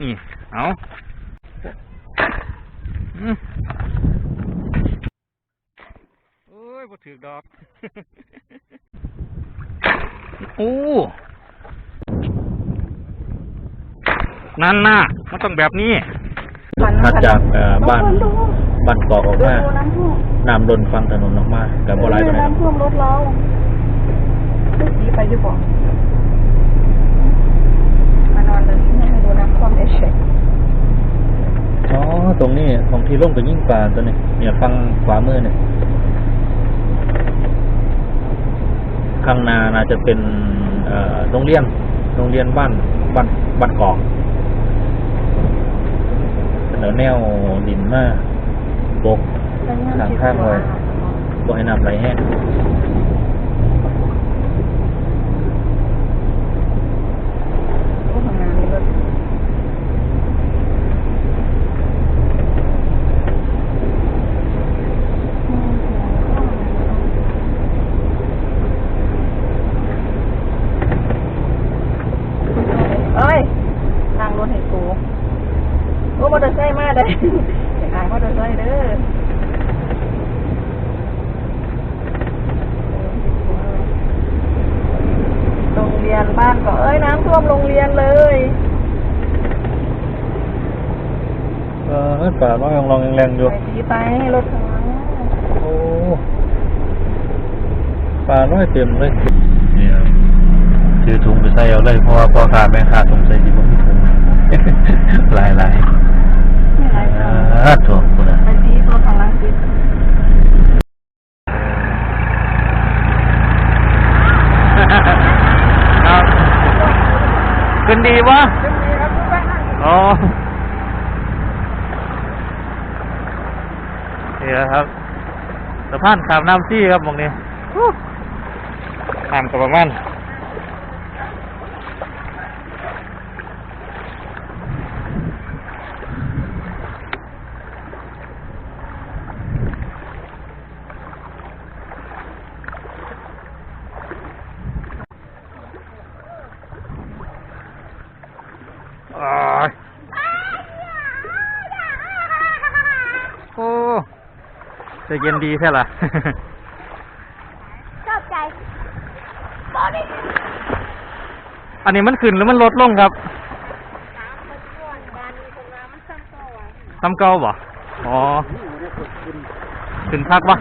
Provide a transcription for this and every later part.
นี่ เอาอืมโอ้ยบ่ถือดอกโอ้นั่นน่ะมันต้องแบบนี้มาจากเอ่อบ้านบ้านกอกออกมาน้ำล้นฟังถนนออกมากับบ่หลายปานใดครับน้ำท่วมรถเราลูกสีไปอยู่บ่มานอนเลยให้ ดูน้ำท่วมเฉยอ๋อ ตรงนี้ของที่ร่มกับยิ่งปลาตัวนี้เนี่ยฟังขวามือเนี่ย ข้างหน้าน่าจะเป็นเอ่อโรงเรียน โรงเรียนบ้านบ้านบ้านกอกเสนอแนวดินมาบกๆแล้วเนี่ยทางข้างเลยบ่ให้น้ำไหลแห้ง โอ้ทำงานนี่รถเอ้ยทางรถให้กูโอ้มอเตอร์ไซค์มาได้ อย่าอายมอเตอร์ไซค์เด้อ โรงเรียนบ้านก็เอ้ยน้ำท่วมโรงเรียนเลย เออปลาน้อยลอง แรงๆอยู่ไปดีไปรถข้างหลังโอ้ปลาน้อยเต็มเลยเนี่ยถือถุงไปใส่เอาเลยเพราะว่าพ่อค้าแม่ค้าสงสัยดีว่ามีถุงหลายหลายไม่ไรๆค่ะอ่าถูกคุณอะไปดีรถข้างหลังติดครับขึ้นดีวะอ๋อ นี่แหละครับสะพานขามน้ำซี่ครับตรงนี้ข้ามกับประมาณอ้ายโอ้ใจะเย็นดีแท้ล่ะชอบใจอันนี้มันขึ้นหรือมันลดลงครับน้ำมันท่วมบ้านนี้ตรงน้ำมันซ้ำต่อทำเก่าบ่อ๋อ ขึ้นพักวะ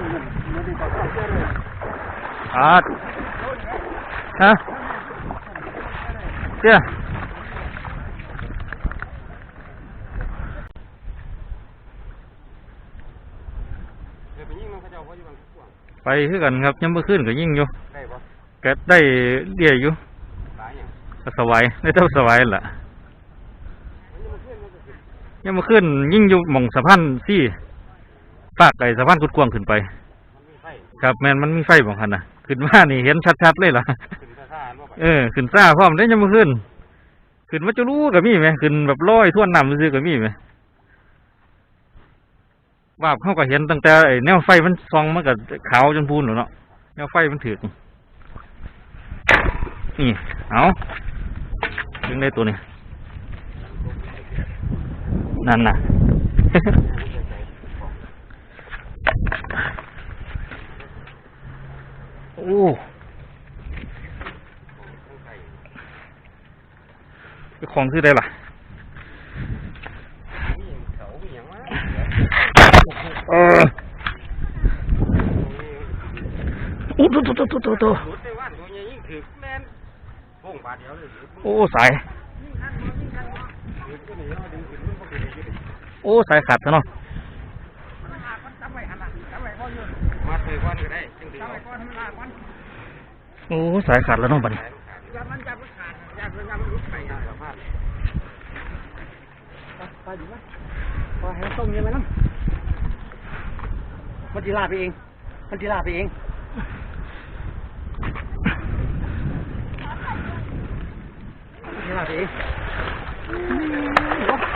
อาดฮะเจ้า ไปคือกันครับยังเมื่อคืนก็ยิ่งอยู่ก็ได้เดียอยู่ก็สวายได้เท่าสวายล่ะยังเมื่อคืนยิ่งอยู่หม่องสะพานซี่ปากไก่สะพานกุดกวางขึ้นไปครับแมนมันมีไฟบางคันนะขึ้นมานี่เห็นชัดๆเลยล่ะเออขึ้นซ่าพร้อมได้ยังมาขึ้น ขึ้นมาจะรู้กับมีไหมขึ้นแบบลอยท่วนน้ำซื้อกับมีไหม ว่าบเขาก็เห็นตั้งแต่แนวไฟมันซองมันก็ขาวจนพูนหนูเนาะแนวไฟมันถือกนี่เอาดึงได้ตัวนี้นั่นน่ะโอ้ของซื้อได้ล่ะ เออโอ้โตโตโตโตโตโตโอ้สายโอ้สายขาดซะเนาะโอ้สายขาดแล้วเนาะบัน ไปอยู่ไหมพอให้ต้มเย็นไหมน้ำมันจีลาไปเอง มันจีลาไปเองจีลาไปเอง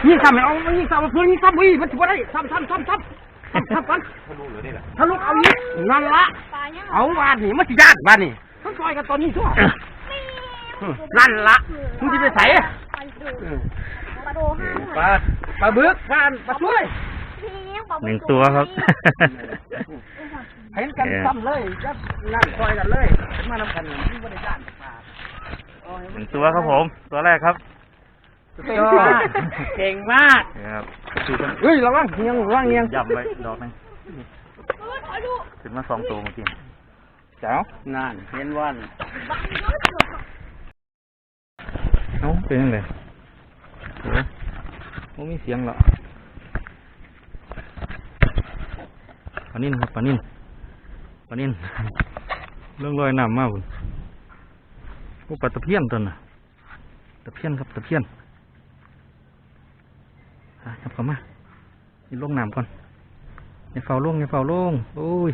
ยิงซ้ำไม่เอายิงซ้ำมาเพื่อนยิงซ้ำอุ้ยมันถือว่าได้ซ้ำซ้ำซ้ำซ้ำซ้ำซ้ำกันทะลุเลยนี่แหละทะลุเอาอีกนั่นละเอาบ้านนี่มันจีญาติบ้านนี่ต้องซอยกันตอนนี้ทั่วนั่นละมึงจะไปใส่ไปดูไปโดห้าง ปลาปลาบึกปลาปลาช่วยพี่ยังบอกหนึ่งตัวครับ เห็นกันซ้ำเลยจะนั่งคอยกันเลย มานำกันที่บริการปลาหนึ่งตัวครับผม ตัวแรกครับเก่งมากเก่งมากนี่ครับคือต้องเฮ้ยระวังเงียงระวังเงียงย่ำไว้ดอกหนึงขึ้นมาสองตัวเมื่อกี้เจ้านั่นเห็นวันเอ้าเป็นยังไง โอ้โอ้มีเสียงแล้วปานินครับปานินปานินเรื่องลอยน้ำมากคุณโอ้ปลาตะเพียนตัวน่ะตะเพียนครับตะเพียนอะครับเข้ามานี่ลงน้ำก่อนอย่าเฝ้าลงอย่าเฝ้าลงโอ้ย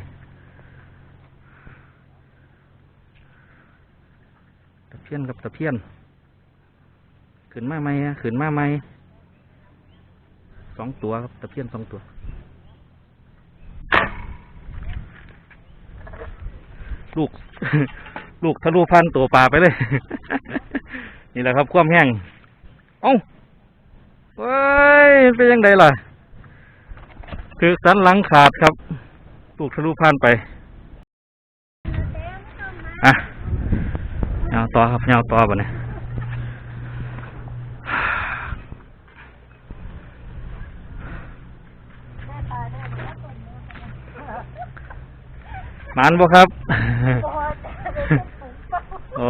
ตะเพียนครับตะเพียนขึ้นมาไหมอะขึ้นมาไหม สองตัวครับตะเพียนสองตัว ลูก ลูกทะลุพันตัวปลาไปเลย นี่แหละครับความแห้งเอ้าเว้ยเป็นยังไงล่ะ คือสันหลังขาดครับ ลูกทะลุพันไปอะยาวต่อครับยาวต่อบ่เนี่ย มานบ่ครับ โอ้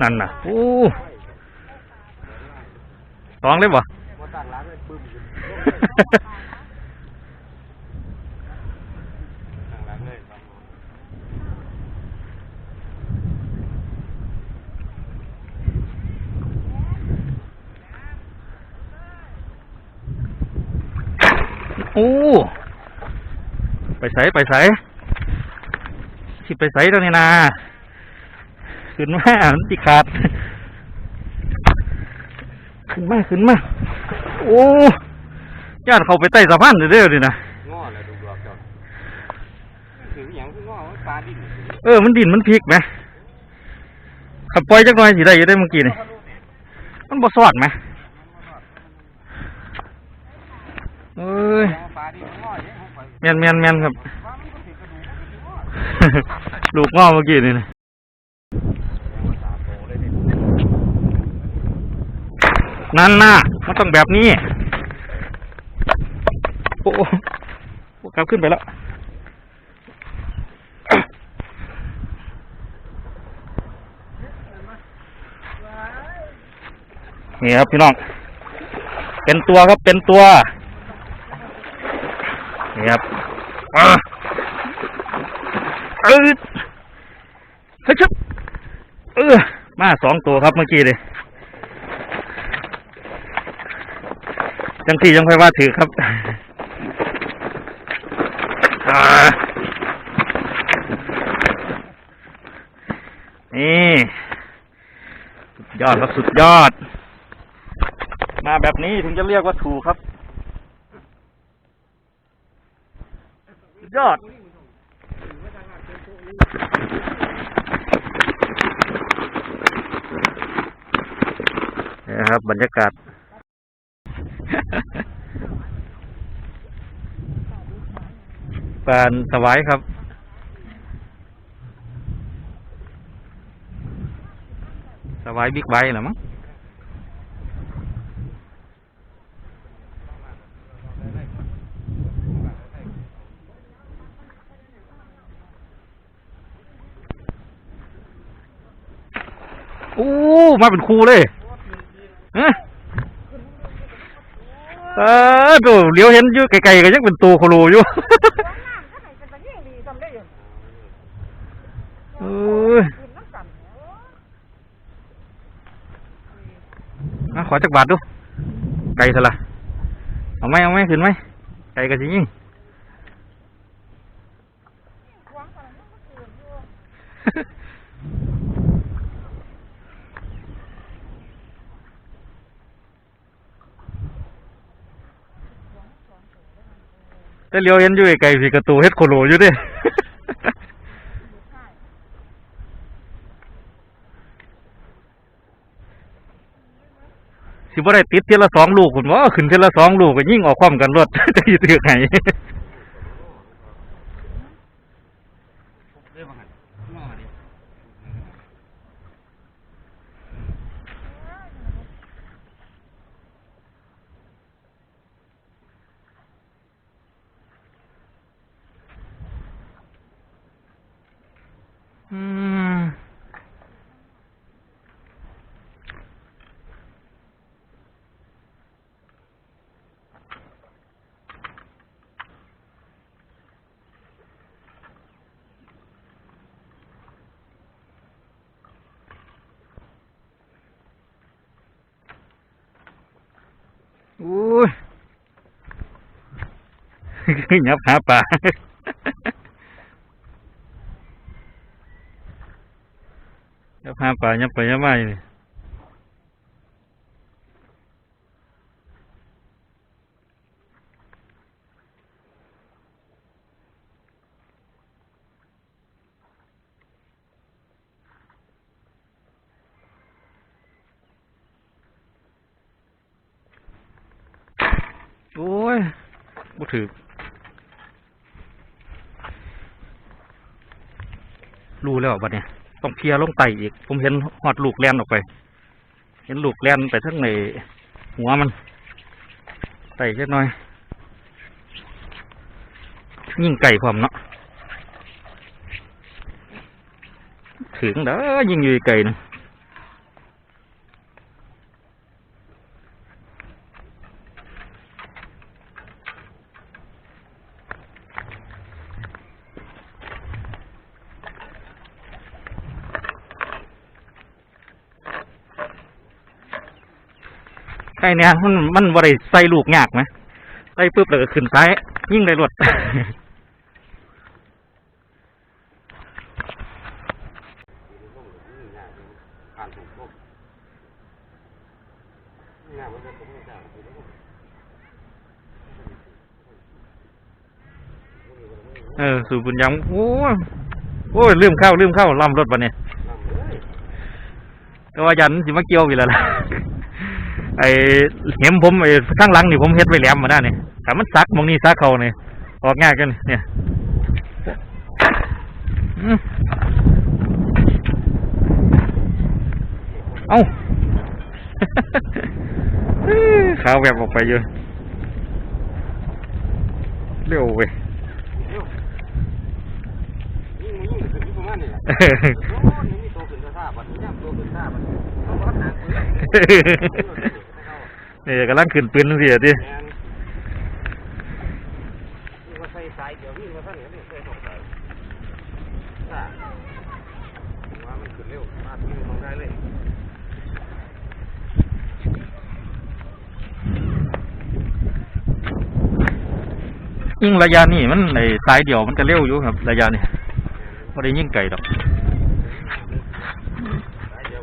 นั่นน่ะโอ้ตองเลยบ่ โอ้ ไปใส่ไปใส่สิไปใส่ตรงนี้นาขึ้นมามันติขาด ขึ้นมาขึ้นมาโอ้ญาติเขาไปใต้สะพานเรื่อยๆเลยนะง้อเลยดูดอกเจ้าถืออย่างคือง้อปลาดิ้นเออมันดินมันพลิกไหมขับปล่อยจักหน่อยสิได้อยู่ได้เมื่อกี้นี่มันบ่สอดไหมเอ้ยปลาดิ้นง้อเนี่ย เขาไปแมนแมนแมนครับ ลูกง้อเมื่อกี้นี่นะนั่นน่ะมันต้องแบบนี้ โอ้โหโอ้กลับขึ้นไปแล้วนี่ครับพี่น้อง เป็นตัวครับเป็นตัว นี่ครับอ่าเออเฮ้ยชึบเออมาสองตัวครับเมื่อกี้เลยจังที่ยังค่อยว่าถือครับอ่านี่ยอดครับสุดยอด มาแบบนี้ถึงจะเรียกว่าถูกครับ สุดยอด นี่นะครั บรรยากาศ ปานสวายครับ สวายบิ๊กไบค์เหรอมั้งโอ้มาเป็นครูเลยฮะ เออดูเลี้ยวเห็นอยู่ไกลๆก็ยังเป็นตัวโคโลอยู่เออมาขอจักบาทดู ไกลเถอะละเอาไหมเอาไหมขึ้นไหมไกลกันจริง แต่เลี้ยวเห็นอยู่ไกลสิกระตูเฮ็ดโคโลอยู่ดิสิบ่ได้ติดเทละสองลูกคุณว่าขึ้นเทละสองลูกก็ยิ่งออกความกันรถจะยืดเถือกไง อุ้ยยับหาปลายับหาปลายับไปยับมาอยู่นี่โอ้ย บ่ถือ รู้แล้วบัดเนี่ยต้องเคลียร์ลงไตอีก ผมเห็นหอดลูกแล่นออกไป เห็นลูกแล่นไปทั้งในหัวมันไตแค่น้อยยิ่งไก่พร้อมเนาะถึงเด้อยิ่งอยู่ไก่นะ ไก่เนี่ยมันมันบริใส่ลูกยากไหมใส่ปุ๊บแล้วก็ขึ้นซ้าย ยิ่งได้รวดผ่านถูกลบงานมันจะผมไม่ได้เออสู่บุญยังโอ้โอ้ยลืมเข้าลืมเข้าล่ำรถวันนี้ก็ว่ายันสิมาเกี่ยวอยู่แล้วล่ะ ไอ้เห็มผมไอ้ข้างหลังนี่ผมเฮ็ดไว้แหลมมาได้เนี่ยแต่มันซักหมองนี่ซักเขาเนี่ยออกง่ายกันเนี่ยอืมเอ้าขาวแบบออกไปเยอะเร็วเว้ยยิ่งยิ่งขึ้นประมาณนี้แหละโอ้ยมีโตขึ้นท่าบัดนี้โตขึ้นท่าบัดนี้เขาก็ห นักเลยนี่กำลังขึ้นปืนเสียดิแมนนี่ว่าใส่สายเดี๋ยววิ่งมาท่านเนี่ยใส่สองสายท่าว่ามันขึ้นเร็วมาถึงมองได้เลยยิ่งระยะนี่มันในสายเดียวมันจะเร็วอยู่ครับระยะนี่ไม่ได้ยิ่งไกลดอก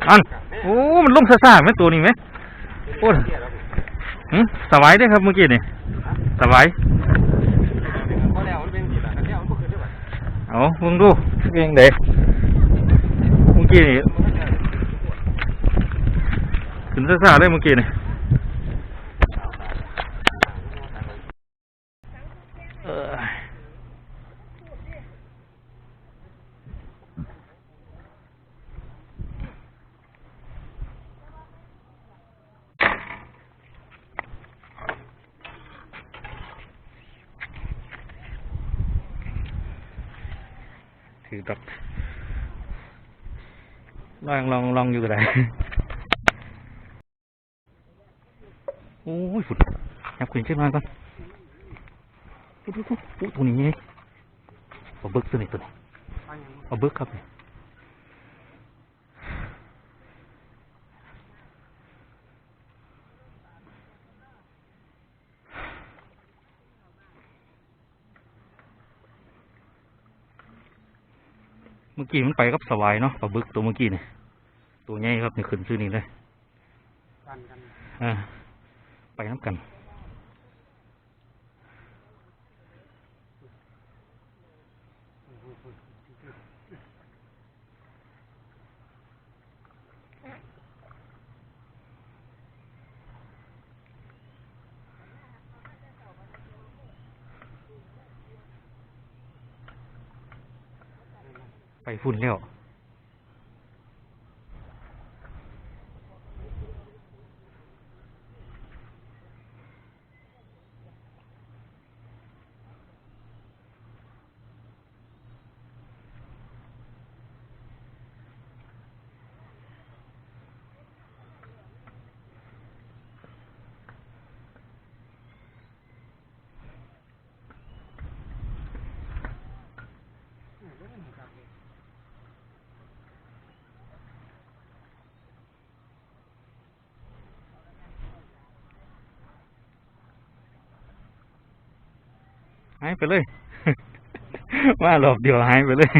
อันโอ้ มันลงซ่าๆไหมตัวนี้ไหมโอ้ยหึ สบายด้วยครับเมื่อกี้นี่สบายพอแล้วมันเป็นสิล่ะกันแล้วมันบ่ขึ้นได้บัดเอาเบิ่งดูเองเด็กเมื่อกี้นี่ขึ้นซ่าๆเลยเมื่อกี้นี่เออ ถือดอกลองลองลองอยู่ก็ได้โอ้ยฝุ่นยับขึ้นขึ้นมาก่อนปุ๊บปุ๊บปุ๊บตัวนี้ไงเอาเบิกตัวนี้ตัวนี้เอาเบิกครับเนี่ย มื่อกี้มันไปกับสวายเนาะปลาบึกตัวเมื่อกี้นี่ตัวใหญ่ครับนี่ขึ้นชื่อนี่เลยกันกันอ่าไปน้ำกัน ไป ฝุ่นแล้ว หายไปเลย ว่ารอบเดียวหายไปเลย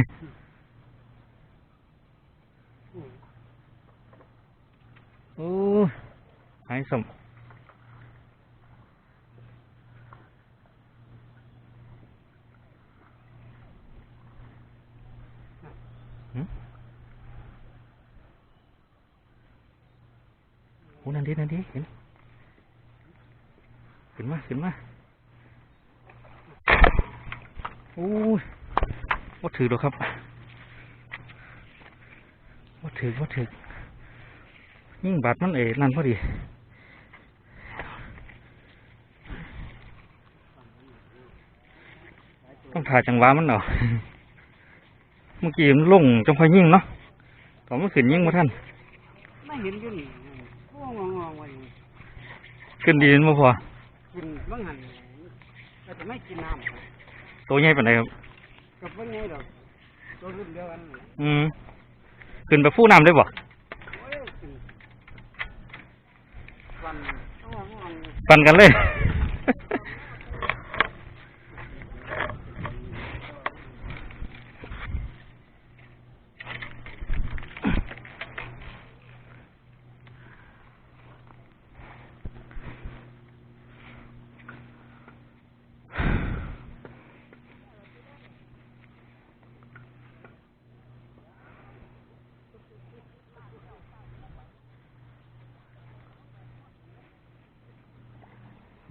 โอ้ยหายสมหึโอ้นั่นดินั่นดิเห็นขึ้นมาขึ้นมา โอ้ยว่าถือหรอกครับว่าถือว่าถือยิ่งบาดมันเอ๋นั่นพอดีต้องถ่ายจังหวะมันเอาเมื่อกี้มันลงจังพอยิ่งเนาะตอนมันขึ้นยิ่งมาท่านไม่เห็นอยู่นี่งงงงไว้ขึ้นดีมาพอกินบางหันแต่จะไม่กินน้ำ ตัวใหญ่ปานใดครับ กับว่าไงดอกตัวรุ่นเดียวกันนั่นแหละอืมขึ้นไปฟู่น้ำได้บ่โอ้ยกินวันต้องว่าวัน ปันกันเลย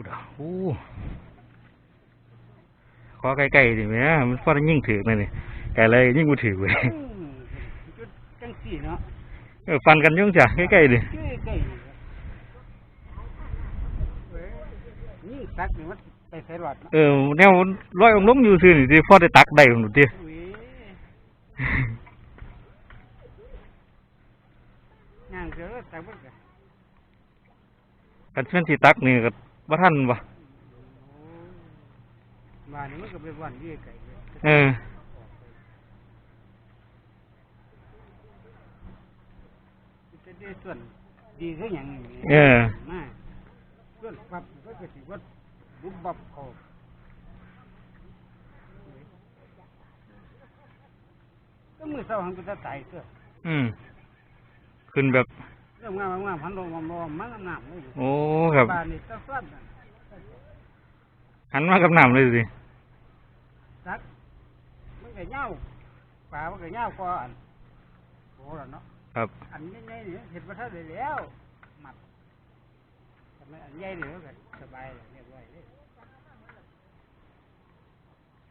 พูดอะโอ้ขอใกล้ๆดิแม่มันฟาดยิ่งถือเลยนี่ไก่เลยยิ่งกูถือเว้ยอืมจุดจังสี่เนาะเออฟันกันยุ่งจ้ะใกล้ๆดิชื่อไก่เว้ยนี่สักนี่มันไปใส่หลอดเนาะเออแนวร้อยองค์ล้มอยู่ซื่อนี่สิพอได้ตักได้หนูติเว้ยงานเสือแต่ว่าก็กันเช่นสิตักนี่ก็ บ่ทันบ่บ้านนี้มันก็เป็นวันที่ไก่เลยเออจะได้ส่วนดีเท่าอย่างนี้เออมาส่วนปรับก็จะถือว่าบุบบับเขาก็มือเศร้าหันก็จะตายเสื้ออืมขึ้นแบบ เรื่องงามงามพันลงงามลงมันงามงามเลยโอ้ครับบ้านนี้ต้องส่วนหันมากับน้ำเลยสิสักมันก็เน่าป่ามันก็เน่าก็อันโอ้ล่ะเนาะครับ อันใหญ่ๆนี่เห็นประทัดเลยแล้วหมัดทำไมอันใหญ่เนี่ก็สบายเลยเรียบร้อยเลย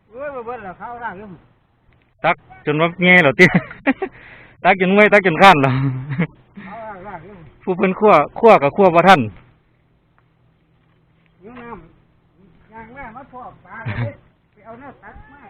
เอ้ยเบิ่นแล้วเข้าร่างยู่ตักจนว่าแง่แล้วติตักจนเมื่อยตักจนข้านเข้าร่างร่างอ ผู้เพิ่นคั่วคั่วกับคั่วบ่ทันอยู่น้ำยางแม่มาพอกปลาเลยไปเอาเนื้อตัดมา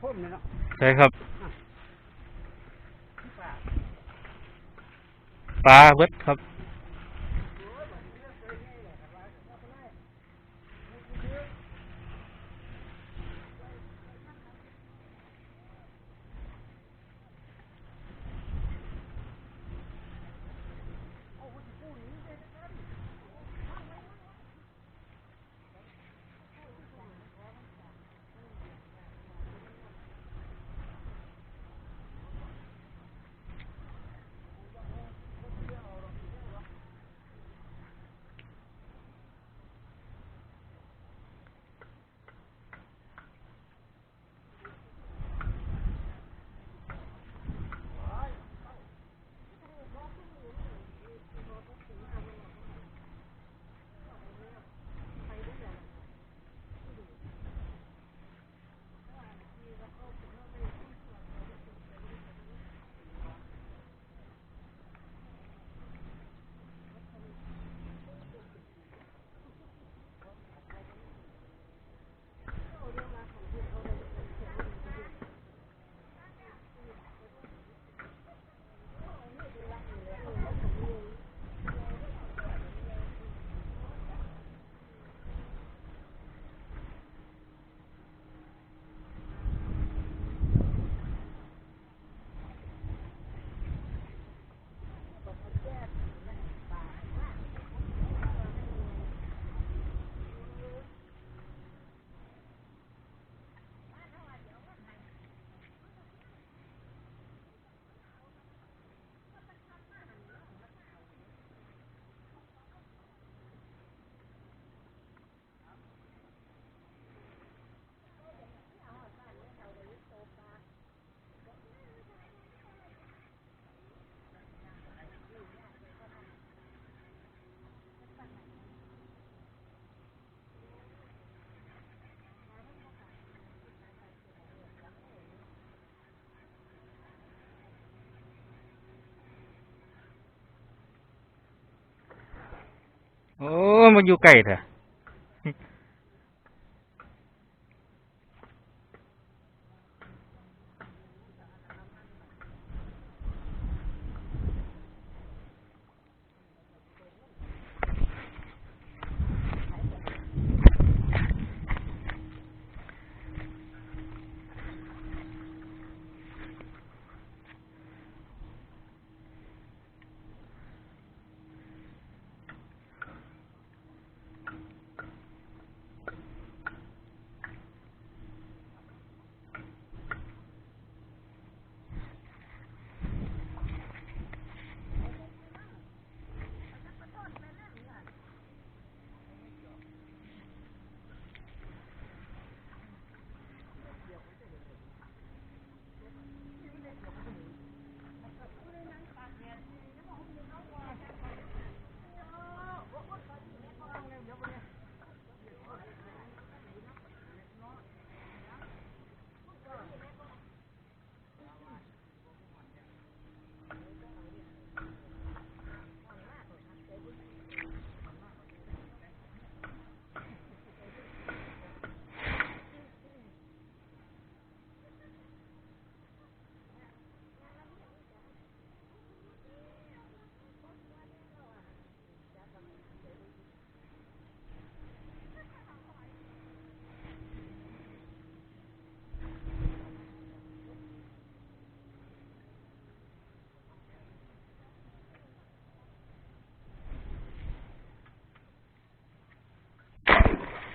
พ่มเนี่ยเนาะใช่ครับปลาเบิดครับ อ้มันอยู่ใกล้เถอะ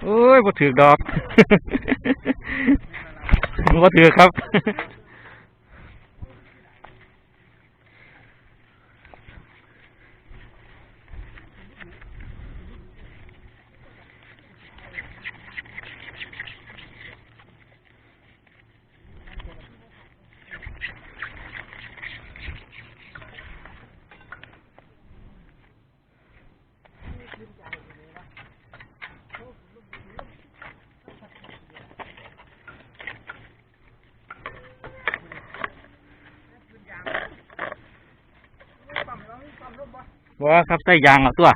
โอ้ยบ่ถือดอกบ่ถือครับ ว่าครับใส่ยางเอาตัว